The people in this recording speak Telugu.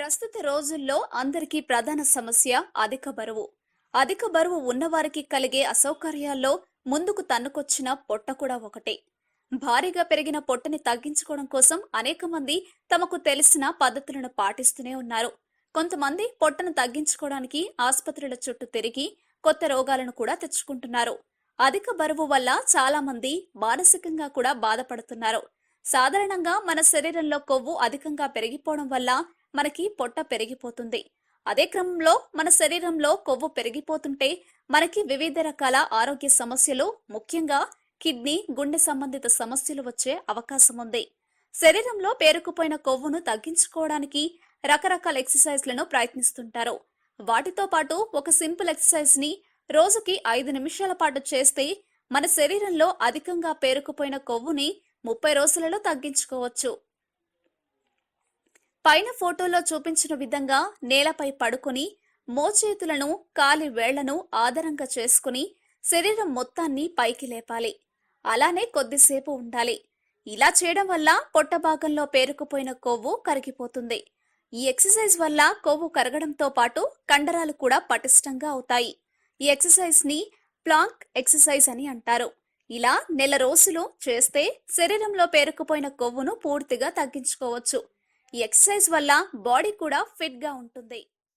ప్రస్తుత రోజుల్లో అందరికీ ప్రధాన సమస్య అధిక బరువు. అధిక బరువు ఉన్నవారికి కలిగే అసౌకర్యాల్లో ముందుకు తన్నుకొచ్చిన పొట్ట కూడా ఒకటే. భారీగా పెరిగిన పొట్టని తగ్గించుకోవడం కోసం అనేక మంది తమకు తెలిసిన పద్ధతులను పాటిస్తూనే ఉన్నారు. కొంతమంది పొట్టను తగ్గించుకోవడానికి ఆసుపత్రుల చుట్టూ తిరిగి కొత్త రోగాలను కూడా తెచ్చుకుంటున్నారు. అధిక బరువు వల్ల చాలా మంది మానసికంగా కూడా బాధపడుతున్నారు. సాధారణంగా మన శరీరంలో కొవ్వు అధికంగా పెరిగిపోవడం వల్ల మనకి పొట్ట పెరిగిపోతుంది. అదే క్రమంలో మన శరీరంలో కొవ్వు పెరిగిపోతుంటే మనకి వివిధ రకాల ఆరోగ్య సమస్యలు ముఖ్యంగా కిడ్నీ గుండె సంబంధిత సమస్యలు వచ్చే అవకాశం ఉంది. శరీరంలో పేరుకుపోయిన కొవ్వును తగ్గించుకోవడానికి రకరకాల ఎక్సర్సైజ్లను ప్రయత్నిస్తుంటారు. వాటితో పాటు ఒక సింపుల్ ఎక్సర్సైజ్ని రోజుకి ఐదు నిమిషాల పాటు చేస్తే మన శరీరంలో అధికంగా పేరుకుపోయిన కొవ్వుని ముప్పై రోజులలో తగ్గించుకోవచ్చు. పైన ఫోటోలో చూపించిన విధంగా నేలపై పడుకొని మోచేతులను కాలి వేళ్ళను ఆధారంగా చేసుకుని శరీరం మొత్తాన్ని పైకి లేపాలి. అలానే కొద్దిసేపు ఉండాలి. ఇలా చేయడం వల్ల పొట్ట భాగంలో పేరుకుపోయిన కొవ్వు కరిగిపోతుంది. ఈ ఎక్సర్సైజ్ వల్ల కొవ్వు కరగడంతో పాటు కండరాలు కూడా పటిష్టంగా అవుతాయి. ఈ ఎక్సర్సైజ్ని ప్లాంక్ ఎక్సర్సైజ్ అని అంటారు. ఇలా నెల రోజులు చేస్తే శరీరంలో పేరుకుపోయిన కొవ్వును పూర్తిగా తగ్గించుకోవచ్చు. ఈ ఎక్సర్సైజ్ వల్ల బాడీ కూడా ఫిట్గా ఉంటుంది.